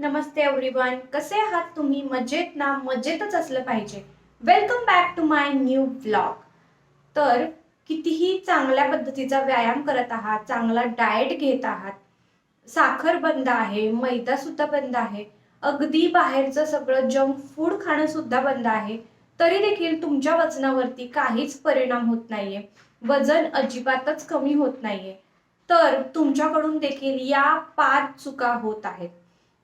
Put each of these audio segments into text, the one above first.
नमस्ते everyone कसे आहात तुम्ही? मजेत ना? मजेतच असलं पाहिजे. Welcome back to my new blog तर कितीही चांगल्या पद्धतीचा व्यायाम करत आहात चांगला डाएट घेत आहात साखर बंद आहे मैदा सुद्धा बंद आहे अगदी बाहेरचं सगळं जंक फूड खाणं सुद्धा बंद आहे तरी देखील तुमच्या वजनावरती काहीच परिणाम होत नाहीये. वजन अजिबातच कमी होत नाहीये. तर तुमच्याकडून देखील या पाच चुका होत आहेत.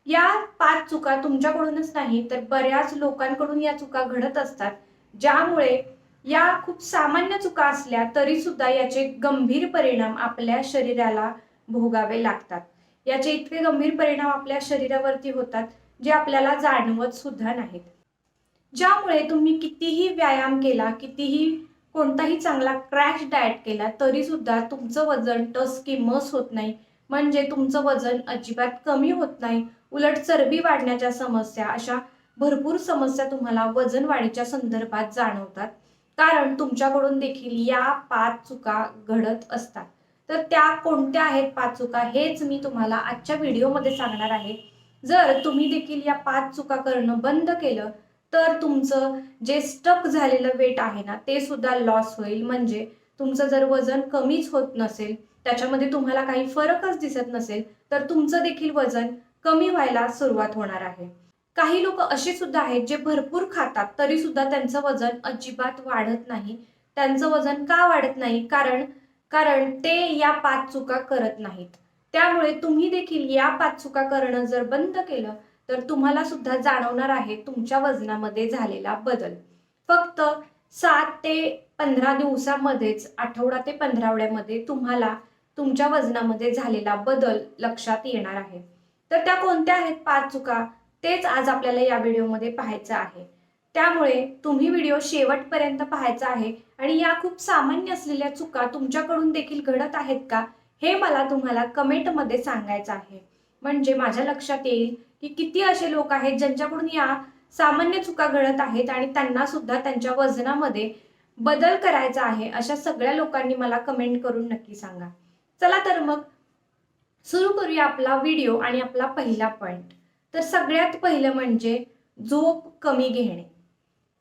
या पाच चुका तुमच्याकडूनच नाही तर बऱ्याच लोकांकडून या चुका घडत असतात. ज्यामुळे या खूप सामान्य चुका असल्या तरी सुद्धा याचे गंभीर परिणाम आपल्या शरीराला भोगावे लागतात. याचे इतके गंभीर परिणाम आपल्या शरीरावरती होतात जे आपल्याला जाणवत सुद्धा नाहीत. ज्यामुळे तुम्ही कितीही व्यायाम केला कितीही कोणताही चांगला क्रॅश डाएट केला तरी सुद्धा तुमचं वजन टस की मस होत नाही. म्हणजे तुमचं वजन अजिबात कमी होत नाही. उलट चरबी वाढण्याच्या समस्या अशा भरपूर समस्या तुम्हाला वजन वाढीच्या संदर्भात जाणवतात. कारण तुमच्याकडून देखील या पाच चुका घडत असतात. तर त्या कोणत्या आहेत पाच चुका? हेच मी तुम्हाला आजच्या व्हिडिओमध्ये सांगणार आहे. जर तुम्ही देखील या पाच चुका करणं बंद केलं तर तुमचं जे स्टक झालेलं वेट आहे ना ते सुद्धा लॉस होईल. म्हणजे तुमचं जर वजन कमीच होत नसेल त्याच्यामध्ये तुम्हाला काही फरकच दिसत नसेल तर तुमचं देखील वजन कमी व्हायला सुरुवात होणार आहे. काही लोक असे सुद्धा आहेत जे भरपूर खातात तरी सुद्धा त्यांचं वजन अजिबात वाढत नाही. त्यांचं वजन का वाढत नाही? कारण कारण ते या पाच चुका करत नाहीत. त्यामुळे तुम्ही देखील या पाच चुका करणं जर बंद केलं तर तुम्हाला सुद्धा जाणवणार आहे तुमच्या वजनामध्ये झालेला बदल. फक्त सात ते पंधरा दिवसामध्येच आठवडा ते पंधरावड्यामध्ये तुम्हाला तुमच्या वजनामध्ये झालेला बदल लक्षात येणार आहे. तर त्या कोणत्या आहेत पाच चुका? तेच आज आपल्याला या व्हिडिओमध्ये पाहायचं आहे. त्यामुळे तुम्ही व्हिडिओ शेवटपर्यंत पाहायचा आहे आणि या खूप सामान्य असलेल्या चुका तुमच्याकडून देखील घडत आहेत का? हे मला तुम्हाला कमेंटमध्ये सांगायचं आहे. म्हणजे माझ्या लक्षात येईल की किती असे लोक आहेत ज्यांच्याकडून या सामान्य चुका घडत आहेत आणि त्यांना सुद्धा त्यांच्या वजनामध्ये बदल करायचा आहे अशा सगळ्या लोकांनी मला कमेंट करून नक्की सांगा. चला तर मग सुरू करूया आपला व्हिडिओ आणि आपला पहिला पॉईंट तर सगळ्यात पहिलं म्हणजे झोप कमी घेणे.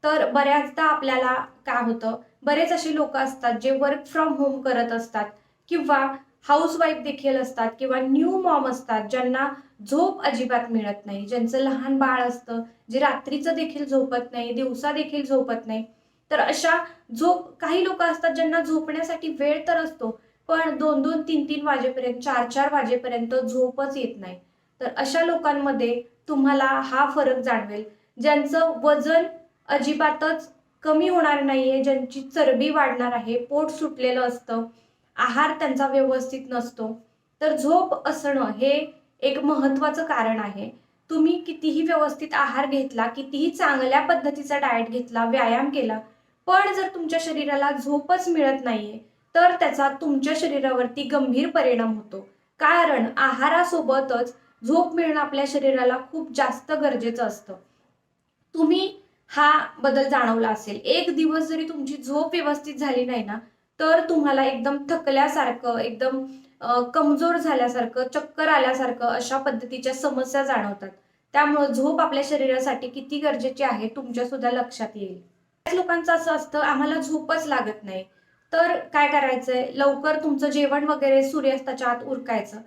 तर बऱ्याचदा आपल्याला काय होतं बरेच असे लोक असतात जे वर्क फ्रॉम होम करत असतात किंवा हाऊसवाईफ देखील असतात किंवा न्यू मॉम असतात ज्यांना झोप अजिबात मिळत नाही. ज्यांचं लहान बाळ असतं जे रात्रीचं देखील झोपत नाही दिवसा देखील झोपत नाही. तर अशा झोप काही लोक असतात ज्यांना झोपण्यासाठी वेळ तर असतो पण दोन दोन तीन तीन वाजेपर्यंत चार चार वाजेपर्यंत झोपच येत नाही. तर अशा लोकांमध्ये तुम्हाला हा फरक जाणवेल. ज्यांचं वजन अजिबातच कमी होणार नाहीये ज्यांची चरबी वाढणार आहे पोट सुटलेलं असतं आहार त्यांचा व्यवस्थित नसतो तर झोप असणं हे एक महत्वाचं कारण आहे. तुम्ही कितीही व्यवस्थित आहार घेतला कितीही चांगल्या पद्धतीचा डाएट घेतला व्यायाम केला पण जर तुमच्या शरीराला झोपच मिळत नाहीये तर त्याचा तुमच्या शरीरावरती गंभीर परिणाम होतो. कारण आहारासोबतच झोप मिळणं आपल्या शरीराला खूप जास्त गरजेचं असतं. तुम्ही हा बदल जाणवला असेल. एक दिवस जरी तुमची झोप व्यवस्थित झाली नाही ना तर तुम्हाला एकदम थकल्यासारखं एकदम कमजोर झाल्यासारखं चक्कर आल्यासारखं अशा पद्धतीच्या समस्या जाणवतात. त्यामुळं झोप आपल्या शरीरासाठी किती गरजेची आहे तुमच्या सुद्धा लक्षात येईल. लोकांचं असं असतं आम्हाला झोपच लागत नाही. तर काय करायचंय? लवकर तुमचं जेवण वगैरे सूर्यास्ताच्या आत उरकायचं.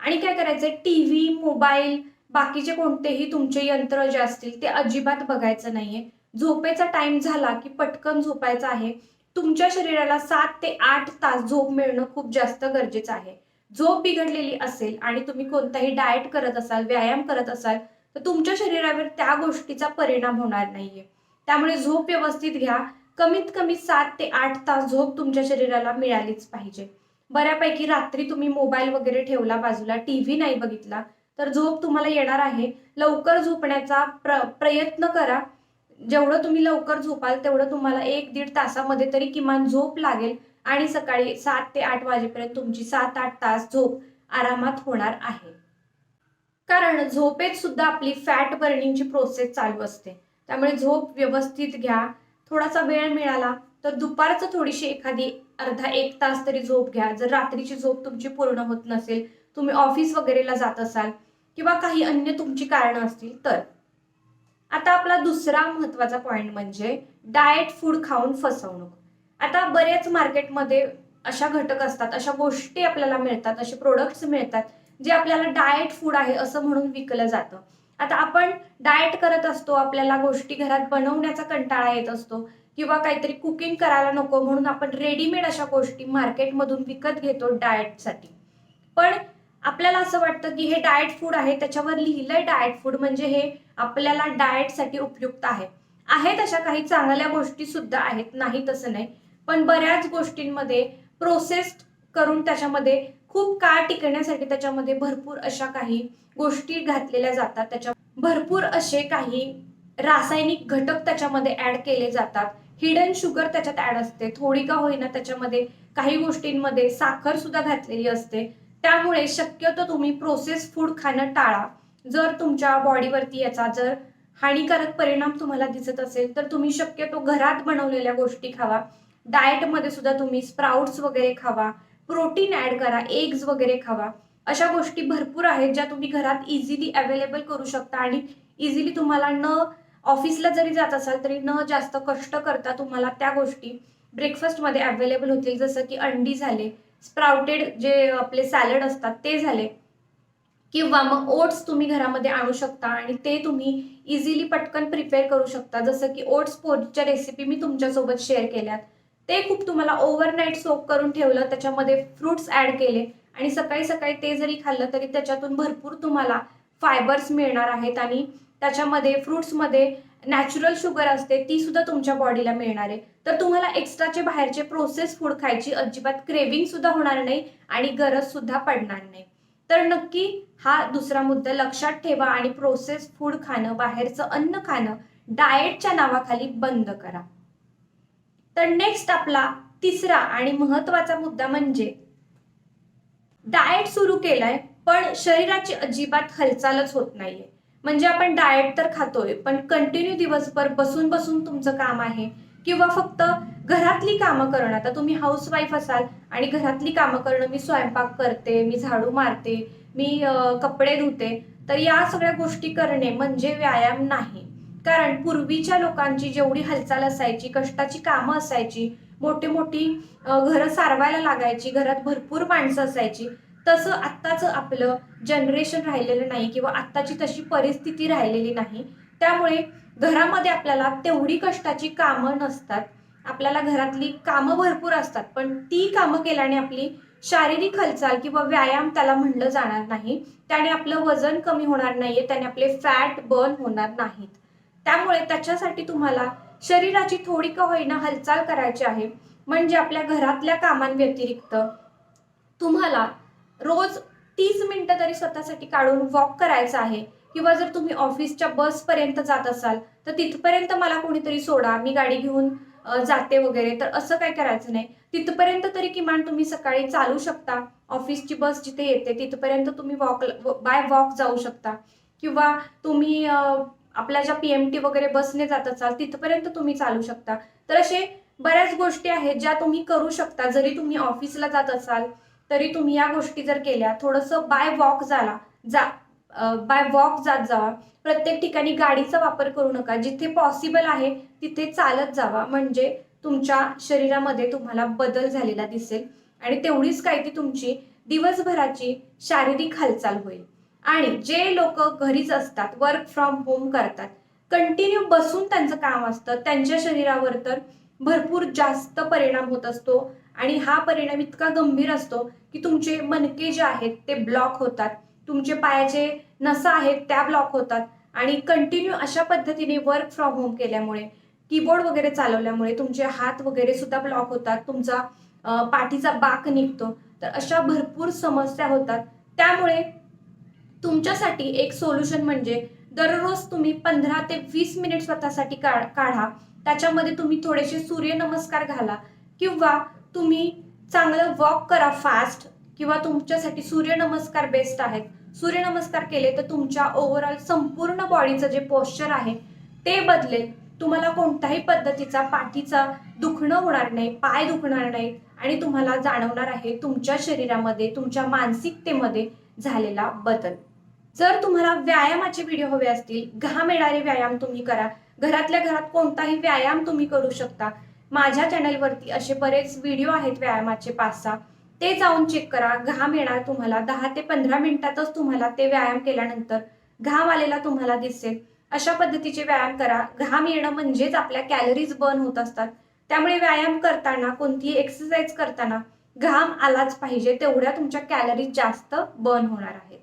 आणि काय करायचंय? टी व्ही मोबाईल बाकीचे कोणतेही तुमचे यंत्र जे असतील ते अजिबात बघायचं नाहीये. झोपेचा टाइम झाला की पटकन झोपायचं आहे. तुमच्या शरीराला सात ते आठ तास झोप मिळणं खूप जास्त गरजेचं आहे. झोप बिघडलेली असेल आणि तुम्ही कोणताही डाएट करत असाल व्यायाम करत असाल तर तुमच्या शरीरावर त्या गोष्टीचा परिणाम होणार नाहीये. त्यामुळे झोप व्यवस्थित घ्या. कमीत कमी सात ते आठ तास झोप तुमच्या शरीराला मिळालीच पाहिजे. बऱ्यापैकी रात्री तुम्ही मोबाईल वगैरे ठेवला बाजूला टी व्ही नाही बघितला तर झोप तुम्हाला येणार आहे. लवकर झोपण्याचा प्र प्रयत्न करा. जेवढं तुम्ही लवकर झोपाल तेवढं तुम्हाला एक दीड तासामध्ये तरी किमान झोप लागेल आणि सकाळी सात ते आठ वाजेपर्यंत तुमची सात आठ तास झोप आरामात होणार आहे. कारण झोपेत सुद्धा आपली फॅट बर्निंगची प्रोसेस चालू असते. त्यामुळे झोप व्यवस्थित घ्या. थोडासा वेळ मिळाला तर दुपारचं थोडीशी एखादी अर्धा एक तास तरी झोप घ्या. जर रात्रीची झोप तुमची पूर्ण होत नसेल तुम्ही ऑफिस वगैरेला जात असाल किंवा काही अन्य तुमची कारणं असतील तर. आता आपला दुसरा महत्त्वाचा पॉईंट म्हणजे डाएट फूड खाऊन फसवणूक. आता बरेच मार्केटमध्ये अशा घटक असतात अशा गोष्टी आपल्याला मिळतात असे प्रोडक्ट्स मिळतात जे आपल्याला डाएट फूड आहे असं म्हणून विकलं जातं. आता आपण डाएट करत असतो आपल्याला गोष्टी घरात बनवण्याचा कंटाळा येत असतो किंवा काहीतरी कुकिंग करायला नको म्हणून आपण रेडीमेड अशा गोष्टी मार्केटमधून विकत घेतो डाएटसाठी पण आपल्याला असं वाटतं की हे डाएट फूड आहे त्याच्यावर लिहिलंय डाएट फूड म्हणजे हे आपल्याला डाएटसाठी उपयुक्त आहे. आहेत अशा काही चांगल्या गोष्टी सुद्धा आहेत नाही तसं नाही. पण बऱ्याच गोष्टींमध्ये प्रोसेस्ड करून त्याच्यामध्ये खूप काळ टिकण्यासाठी त्याच्यामध्ये भरपूर अशा काही गोष्टी घातलेल्या जातात. त्याच्या भरपूर असे काही रासायनिक घटक त्याच्यामध्ये ऍड केले जातात. हिडन शुगर त्याच्यात ऍड असते. थोडी का होईना त्याच्यामध्ये काही गोष्टींमध्ये साखर सुद्धा घातलेली असते. त्यामुळे शक्यतो तुम्ही प्रोसेस फूड खाणं टाळा. जर तुमच्या बॉडीवरती याचा जर हानिकारक परिणाम तुम्हाला दिसत असेल तर तुम्ही शक्यतो घरात बनवलेल्या गोष्टी खावा. डाएटमध्ये सुद्धा तुम्ही स्प्राउट्स वगैरे खावा. प्रोटीन ऍड करा एग्ज वगैरे खावा. अशा गोष्टी भरपूर आहेत ज्या तुम्ही घरात इझिली अवेलेबल करू शकता आणि इझिली तुम्हाला न ऑफिसला जरी जात असाल तरी न जास्त कष्ट करता तुम्हाला त्या गोष्टी ब्रेकफास्टमध्ये अवेलेबल होतील. जसं की अंडी झाले स्प्राउटेड जे आपले सॅलड असतात ते झाले. किंवा मग ओट्स तुम्ही घरामध्ये आणू शकता आणि ते तुम्ही इझिली पटकन प्रिपेअर करू शकता. जसं की ओट्स पोटच्या रेसिपी मी तुमच्यासोबत शेअर केल्यात. ते खूप तुम्हाला ओव्हरनाईट सोप करून ठेवलं त्याच्यामध्ये फ्रुट्स ॲड केले. आणि सकाळी सकाळी ते जरी खाल्लं तरी त्याच्यातून भरपूर तुम्हाला फायबर्स मिळणार आहेत आणि त्याच्यामध्ये फ्रुट्समध्ये नॅचरल शुगर असते ती सुद्धा तुमच्या बॉडीला मिळणार आहे. तर तुम्हाला एक्स्ट्राचे बाहेरचे प्रोसेस फूड खायची अजिबात क्रेविंग सुद्धा होणार नाही आणि गरज सुद्धा पडणार नाही. तर नक्की हा दुसरा मुद्दा लक्षात ठेवा आणि प्रोसेस फूड खाणं बाहेरचं अन्न खाणं डाएटच्या नावाखाली बंद करा. तर नेक्स्ट आपला तिसरा आणि महत्त्वाचा मुद्दा म्हणजे डाएट सुरू केलाय पण शरीराची अजिबात हालचालच होत नाहीये. म्हणजे आपण डाएट तर खातोय पण कंटिन्यू दिवसभर बसून बसून तुमचं काम आहे किंवा फक्त घरातली कामं करणं. आता तुम्ही हाऊसवाईफ असाल आणि घरातली कामं करणं मी स्वयंपाक करते मी झाडू मारते मी कपडे धुते तर या सगळ्या गोष्टी करणे म्हणजे व्यायाम नाही. कारण पूर्वीच्या लोकांची जेवढी हालचाल असायची कष्टाची कामं असायची मोठी मोठी घरं सारवायला लागायची घरात भरपूर माणसं असायची तसं आत्ताचं आपलं जनरेशन राहिलेलं नाही किंवा आत्ताची तशी परिस्थिती राहिलेली नाही. त्यामुळे घरामध्ये आपल्याला तेवढी कष्टाची कामं नसतात. आपल्याला घरातली कामं भरपूर असतात पण ती कामं केल्याने आपली शारीरिक हालचाल किंवा व्यायाम त्याला म्हणलं जाणार नाही. त्याने आपलं वजन कमी होणार नाहीये त्याने आपले फॅट बर्न होणार नाहीत. त्यामुळे त्याच्यासाठी तुम्हाला शरीराची थोडी का होईना हालचाल करायची आहे. म्हणजे आपल्या घरातल्या कामांव्यतिरिक्त तुम्हाला रोज तीस मिनिटं तरी स्वतःसाठी काढून वॉक करायचं आहे. किंवा जर तुम्ही ऑफिसच्या बसपर्यंत जात असाल तर तिथपर्यंत मला कोणीतरी सोडा मी गाडी घेऊन जाते वगैरे. तर असं काय करायचं नाही. तिथपर्यंत तरी किमान तुम्ही सकाळी चालू शकता. ऑफिसची बस जिथे येते तिथपर्यंत तुम्ही वॉक बाय वॉक जाऊ शकता. किंवा तुम्ही आपल्या ज्या पी एम टी वगैरे बसने जात असाल तिथपर्यंत तुम्ही चालू शकता. तर असे बऱ्याच गोष्टी आहेत ज्या तुम्ही करू शकता. जरी तुम्ही ऑफिसला जात असाल तरी तुम्ही या गोष्टी जर केल्या थोडंसं बाय वॉक झाला जा बाय वॉक जात जावा. प्रत्येक ठिकाणी गाडीचा वापर करू नका. जिथे पॉसिबल आहे तिथे चालत जावा. म्हणजे तुमच्या शरीरामध्ये तुम्हाला बदल झालेला दिसेल आणि तेवढीच काय ती तुमची दिवसभराची शारीरिक हालचाल होईल. आणि जे लोक घरीच असतात वर्क फ्रॉम होम करतात कंटिन्यू बसून त्यांचं काम असतं त्यांच्या शरीरावर तर भरपूर जास्त परिणाम होत असतो. आणि हा परिणाम इतका गंभीर असतो की तुमचे मनके जे आहेत ते ब्लॉक होतात. तुमचे पायाचे नसा आहेत त्या ब्लॉक होतात. आणि कंटिन्यू अशा पद्धतीने वर्क फ्रॉम होम केल्यामुळे कीबोर्ड वगैरे चालवल्यामुळे तुमचे हात वगैरे सुद्धा ब्लॉक होतात तुमचा पाठीचा बाक निघतो. तर अशा भरपूर समस्या होतात. त्यामुळे तुमच्यासाठी एक सोल्युशन म्हणजे दररोज तुम्ही पंधरा ते वीस मिनिट स्वतःसाठी काढ काढा. त्याच्यामध्ये तुम्ही थोडेसे सूर्यनमस्कार घाला किंवा तुम्ही चांगलं वॉक करा फास्ट किंवा तुमच्यासाठी सूर्यनमस्कार बेस्ट आहेत. सूर्यनमस्कार केले तर तुमच्या ओव्हरऑल संपूर्ण बॉडीचं जे पोश्चर आहे ते बदलेल. तुम्हाला कोणत्याही पद्धतीचा पाठीचा दुखणं होणार नाही पाय दुखणार नाही आणि तुम्हाला जाणवणार आहे तुमच्या शरीरामध्ये तुमच्या मानसिकतेमध्ये झालेला बदल. जर तुम्हाला व्यायामाचे व्हिडिओ हवे असतील घाम येणारे व्यायाम तुम्ही करा. घरातल्या घरात कोणताही व्यायाम तुम्ही करू शकता. माझ्या चॅनलवरती असे बरेच व्हिडिओ आहेत व्यायामाचे पाच सहा. ते जाऊन चेक करा. घाम येणार तुम्हाला दहा ते पंधरा मिनिटातच तुम्हाला ते व्यायाम केल्यानंतर घाम आलेला तुम्हाला दिसेल. अशा पद्धतीचे व्यायाम करा. घाम येणं म्हणजेच आपल्या कॅलरीज बर्न होत असतात. त्यामुळे व्यायाम करताना कोणतीही एक्सरसाइज करताना घाम आलाच पाहिजे. तेवढ्या तुमच्या कॅलरीज जास्त बर्न होणार आहेत.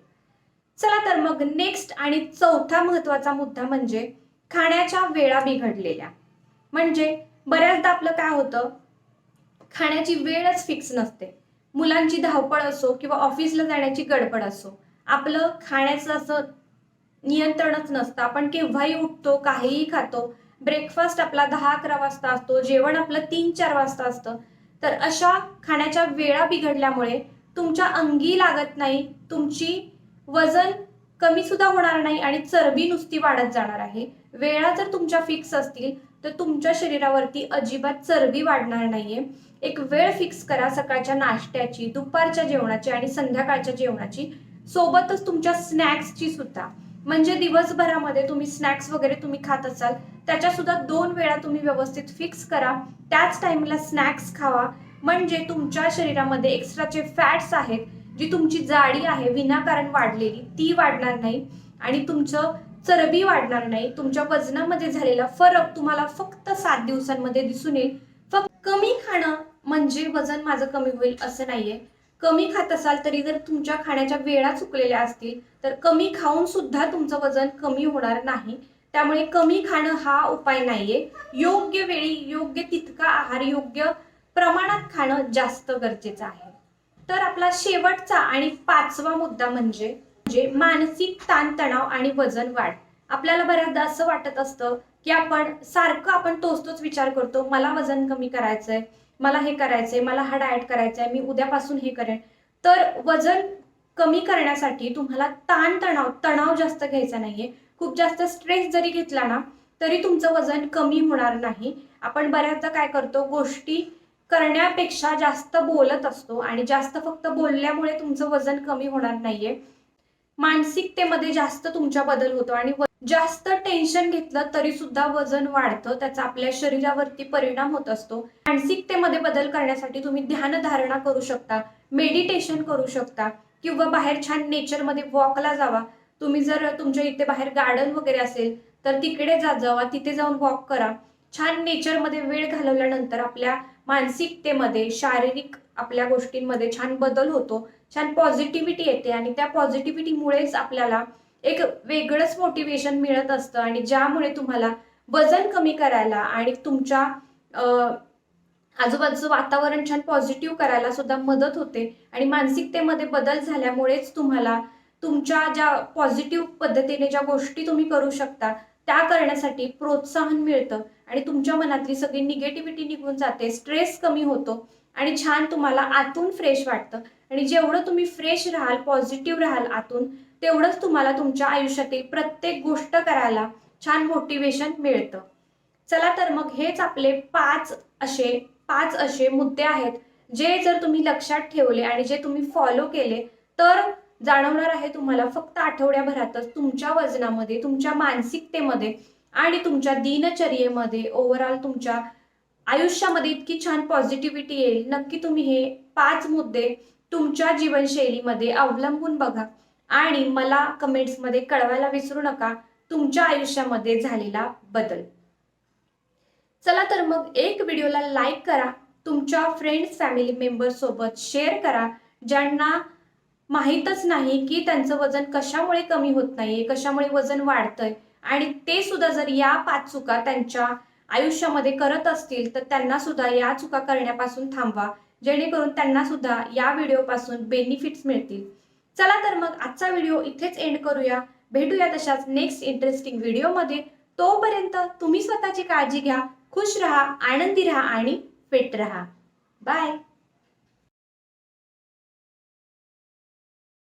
चला तर मग नेक्स्ट आणि चौथा महत्त्वाचा मुद्दा म्हणजे खाण्याच्या वेळा बिघडलेल्या. म्हणजे बऱ्याचदा आपलं काय होतं? खाण्याची वेळच फिक्स नसते. मुलांची धावपळ असो किंवा ऑफिसला जाण्याची गडबड असो आपलं खाण्याचं असं नियंत्रणच नसतं. आपण केव्हाही उठतो काहीही खातो ब्रेकफास्ट आपला दहा अकरा वाजता असतो जेवण आपलं तीन चार वाजता असतं. तर अशा खाण्याच्या वेळा बिघडल्यामुळे तुमच्या अंगी लागत नाही तुमची वजन कमी सुद्धा होणार नाही आणि चरबी नुसती वाढत जाणार आहे. वेळा जर तुमच्या फिक्स असतील तर तुमच्या शरीरावरती अजिबात चरबी वाढणार नाहीये. एक वेळ फिक्स करा सकाळच्या नाश्त्याची दुपारच्या जेवणाची आणि संध्याकाळच्या जेवणाची. सोबतच तुमच्या स्नॅक्सची सुद्धा. म्हणजे दिवसभरामध्ये तुम्ही स्नॅक्स वगैरे तुम्ही खात असाल त्याच्या सुद्धा दोन वेळा तुम्ही व्यवस्थित फिक्स करा. त्याच टाइमला स्नॅक्स खावा. म्हणजे तुमच्या शरीरामध्ये एक्स्ट्राचे फॅट्स आहेत जी तुमची जाडी आहे विनाकारण वाढलेली ती वाढणार नाही आणि तुमचं चरबी वाढणार नाही. तुमच्या वजनामध्ये झालेला फरक तुम्हाला फक्त सात दिवसांमध्ये दिसून येईल. फक्त कमी खाणं म्हणजे वजन माझं कमी होईल असं नाहीये. कमी खात असाल तरी जर तुमच्या खाण्याच्या वेळा चुकलेल्या असतील तर कमी खाऊन सुद्धा तुमचं वजन कमी होणार नाही. त्यामुळे कमी खाणं हा उपाय नाहीये. योग्य वेळी योग्य तितका आहार योग्य प्रमाणात खाणं जास्त गरजेचं आहे. तर आपला शेवटचा आणि पाचवा मुद्दा म्हणजे म्हणजे मानसिक ताणतणाव आणि वजन वाढ. आपल्याला बऱ्याचदा असं वाटत असतं की आपण सारखं आपण तोच तोच विचार करतो मला वजन कमी करायचंय मला हे करायचंय मला हा डाएट करायचा आहे मी उद्यापासून हे करेन. तर वजन कमी करण्यासाठी तुम्हाला ताणतणाव तणाव जास्त घ्यायचा नाहीये. खूप जास्त स्ट्रेस जरी घेतला ना तरी तुमचं वजन कमी होणार नाही. आपण बऱ्याचदा काय करतो गोष्टी करण्यापेक्षा जास्त बोलत असतो आणि जास्त फक्त बोलल्यामुळे तुमचं वजन कमी होणार नाहीये. मानसिकतेमध्ये जास्त तुमच्या बदल होतो आणि जास्त टेन्शन घेतलं तरी सुद्धा वजन वाढतं. त्याचा आपल्या शरीरावरती परिणाम होत असतो. मानसिकतेमध्ये बदल करण्यासाठी तुम्ही ध्यानधारणा करू शकता मेडिटेशन करू शकता किंवा बाहेर छान नेचरमध्ये वॉकला जावा. तुम्ही जर तुमच्या इथे बाहेर गार्डन वगैरे असेल तर तिकडे जा जावा. तिथे जाऊन वॉक करा. छान नेचरमध्ये वेळ घालवल्यानंतर आपल्या मानसिकतेमध्ये शारीरिक आपल्या गोष्टींमध्ये छान बदल होतो छान पॉझिटिव्हिटी येते आणि त्या पॉझिटिव्हिटीमुळेच आपल्याला एक वेगळंच मोटिवेशन मिळत असतं आणि ज्यामुळे तुम्हाला वजन कमी करायला आणि तुमच्या आजूबाजूचं वातावरण छान पॉझिटिव्ह करायला सुद्धा मदत होते आणि मानसिकतेमध्ये बदल झाल्यामुळेच तुम्हाला तुमच्या ज्या पॉझिटिव्ह पद्धतीने ज्या गोष्टी तुम्ही करू शकता त्या करण्यासाठी प्रोत्साहन मिळतं. आणि तुमच्या मनातली सगळी निगेटिव्हिटी निघून जाते स्ट्रेस कमी होतो आणि छान तुम्हाला आतून फ्रेश वाटतं. आणि जेवढं तुम्ही फ्रेश राहाल पॉझिटिव्ह राहाल आतून तेवढंच तुम्हाला तुमच्या आयुष्यातील प्रत्येक गोष्ट करायला छान मोटिवेशन मिळतं. चला तर मग हेच आपले पाच असे पाच असे मुद्दे आहेत जे जर तुम्ही लक्षात ठेवले आणि जे तुम्ही फॉलो केले तर जाणवणार आहे तुम्हाला फक्त आठवड्याभरातच तुमच्या वजनामध्ये तुमच्या मानसिकतेमध्ये आणि तुमच्या दिनचर्येमध्ये ओव्हरऑल तुमच्या आयुष्यामध्ये इतकी छान पॉझिटिव्हिटी येईल. नक्की तुम्ही हे पाच मुद्दे तुमच्या जीवनशैलीमध्ये अवलंबून बघा. आणि मला कमेंट्समध्ये कळवायला विसरू नका. तुमच्या आयुष्यामध्ये झालेला बदल. चला तर मग एक व्हिडिओला लाईक करा. तुमच्या फ्रेंड्स फॅमिली मेंबर सोबत शेअर करा. ज्यांना माहीतच नाही की त्यांचं वजन कशामुळे कमी होत नाहीये कशामुळे वजन वाढतंय. आणि ते सुद्धा जर या पाच चुका त्यांच्या आयुष्यामध्ये करत असतील तर त्यांना सुद्धा या चुका करण्यापासून थांबवा. जेणेकरून त्यांना सुद्धा या व्हिडिओपासून बेनिफिट्स मिळतील. चला तर मग आजचा व्हिडिओ इथेच एंड करूया. भेटूया तशाच नेक्स्ट इंटरेस्टिंग व्हिडिओमध्ये. तोपर्यंत तुम्ही स्वतःची काळजी घ्या खुश राहा आनंदी राहा आणि फिट राहा. बाय